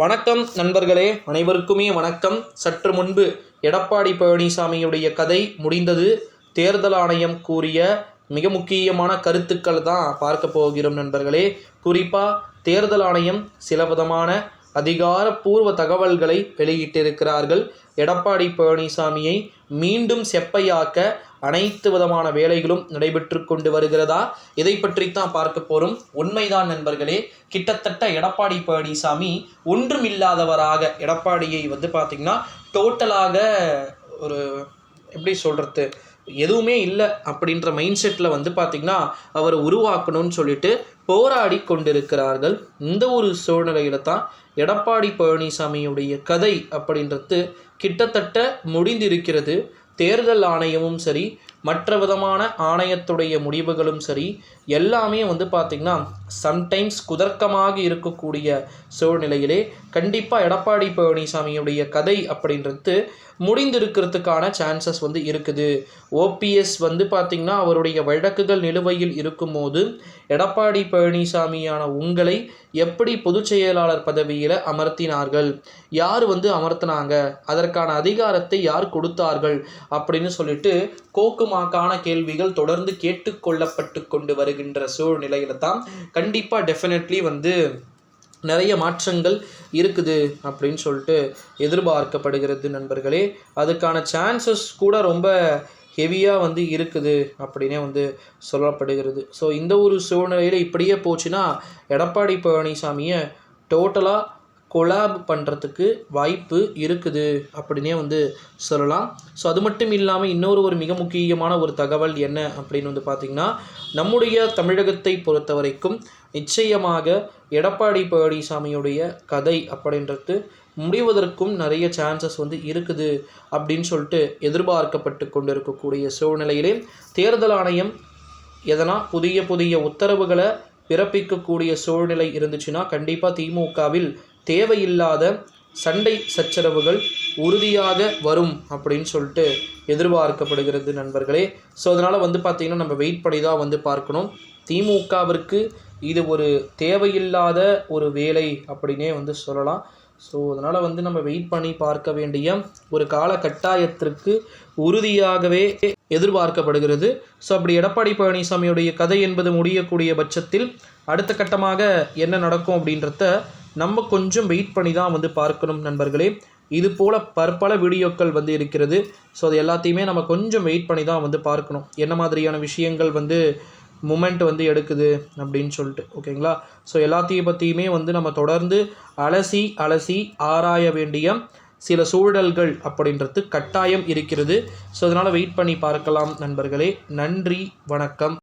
வணக்கம் நண்பர்களே அனைவருக்குமே வணக்கம். சற்று முன்பு எடப்பாடி பழனிசாமியுடைய கதை முடிந்தது. தேர்தல் ஆணையம் கூறிய மிக முக்கியமான கருத்துக்கள் தான் பார்க்க போகிறோம் நண்பர்களே. குறிப்பாக தேர்தல் ஆணையம் சில விதமான அதிகாரப்பூர்வ தகவல்களை வெளியிட்டிருக்கிறார்கள். எடப்பாடி பழனிசாமியை மீண்டும் செப்பையாக்க அனைத்து விதமான வேலைகளும் நடைபெற்று கொண்டு வருகிறதா? இதை பற்றித்தான் பார்க்க போகிறோம் உண்மைதான் நண்பர்களே கிட்டத்தட்ட எடப்பாடி பழனிசாமி ஒன்றுமில்லாதவராக எடப்பாடியை வந்து பார்த்திங்கன்னா டோட்டலாக ஒரு எப்படி சொல்கிறது எதுவுமே இல்லை அப்படின்ற மைண்ட் செட்டில் வந்து பார்த்திங்கன்னா அவரை உருவாக்கணும்னு சொல்லிட்டு போராடி கொண்டிருக்கிறார்கள். இந்த ஒரு சூழ்நிலையில தான் எடப்பாடி பழனிசாமியுடைய கதை அப்படின்றது கிட்டத்தட்ட முடிந்திருக்கிறது. தேர்தல் ஆணையமும் சரி மற்ற விதமான ஆணையத்துடைய முடிவுகளும் சரி எல்லாமே வந்து பார்த்திங்கன்னா சம்டைம்ஸ் குதர்க்கமாக இருக்கக்கூடிய சூழ்நிலையிலே கண்டிப்பாக எடப்பாடி பழனிசாமியுடைய கதை அப்படின்றது முடிந்திருக்கிறதுக்கான சான்சஸ் வந்து இருக்குது. ஓபிஎஸ் வந்து பார்த்திங்கன்னா அவருடைய வழக்குகள் நிலுவையில் இருக்கும்போது எடப்பாடி பழனிசாமியான உங்களை எப்படி பொதுச் செயலாளர் பதவியில் அமர்த்தினார்கள்? யார் வந்து அமர்த்தினாங்க? அதற்கான அதிகாரத்தை யார் கொடுத்தார்கள்? அப்படின்னு சொல்லிட்டு கோக்குமாக்கான கேள்விகள் தொடர்ந்து கேட்டுக்கொள்ளப்பட்டு கொண்டு வருகின்ற சூழ்நிலையில தான் கண்டிப்பாக டெஃபினெட்லி வந்து நிறைய மாற்றங்கள் இருக்குது அப்படின்னு சொல்லிட்டு எதிர்பார்க்கப்படுகிறது நண்பர்களே. அதுக்கான சான்சஸ் கூட ரொம்ப ஹெவியாக வந்து இருக்குது அப்படின்னே வந்து சொல்லப்படுகிறது. ஸோ இந்த ஒரு சூழ்நிலையில் இப்படியே போச்சுன்னா எடப்பாடி பழனிசாமியை டோட்டலாக கொலாப் பண்ணுறதுக்கு வாய்ப்பு இருக்குது அப்படின்னே வந்து சொல்லலாம். ஸோ அது மட்டும் இல்லாமல் இன்னொரு ஒரு மிக முக்கியமான ஒரு தகவல் என்ன அப்படின்னு வந்து பார்த்திங்கன்னா நம்முடைய தமிழகத்தை பொறுத்த வரைக்கும் நிச்சயமாக எடப்பாடி பழனிசாமியுடைய கதை அப்படின்றது முடிவதற்கும் நிறைய சான்சஸ் வந்து இருக்குது அப்படின்னு சொல்லிட்டு எதிர்பார்க்கப்பட்டு கொண்டு இருக்கக்கூடிய சூழ்நிலையிலே தேர்தல் ஆணையம் எதனா புதிய புதிய உத்தரவுகளை பிறப்பிக்கக்கூடிய சூழ்நிலை இருந்துச்சுன்னா கண்டிப்பாக திமுகவில் தேவையில்லாத சண்டை சச்சரவுகள் உறுதியாக வரும் அப்படின்னு சொல்லிட்டு எதிர்பார்க்கப்படுகிறது நண்பர்களே. ஸோ அதனால் வந்து பார்த்திங்கன்னா நம்ம வெயிட் பண்ணி தான் வந்து பார்க்கணும். திமுகவிற்கு இது ஒரு தேவையில்லாத ஒரு வேலை அப்படின்னே வந்து சொல்லலாம். ஸோ அதனால் வந்து நம்ம வெயிட் பண்ணி பார்க்க வேண்டிய ஒரு கால கட்டாயத்திற்கு உறுதியாகவே எதிர்பார்க்கப்படுகிறது. ஸோ அப்படி எடப்பாடி பழனிசாமியுடைய கதை என்பது முடியக்கூடிய பட்சத்தில் அடுத்த கட்டமாக என்ன நடக்கும் அப்படின்றத நம்ம கொஞ்சம் வெயிட் பண்ணி தான் வந்து பார்க்கணும் நண்பர்களே. இது போல் பற்பல வீடியோக்கள் வந்து இருக்கிறது. ஸோ அது எல்லாத்தையுமே நம்ம கொஞ்சம் வெயிட் பண்ணி தான் வந்து பார்க்கணும். என்ன மாதிரியான விஷயங்கள் வந்து மூமெண்ட் வந்து எடுக்குது அப்படின்னு சொல்லிட்டு ஓகேங்களா? ஸோ எல்லாத்தையும் பற்றியுமே வந்து நம்ம தொடர்ந்து அலசி அலசி ஆராய வேண்டிய சில சூழல்கள் அப்படின்றது கட்டாயம் இருக்கிறது. ஸோ அதனால் வெயிட் பண்ணி பார்க்கலாம் நண்பர்களே. நன்றி வணக்கம்.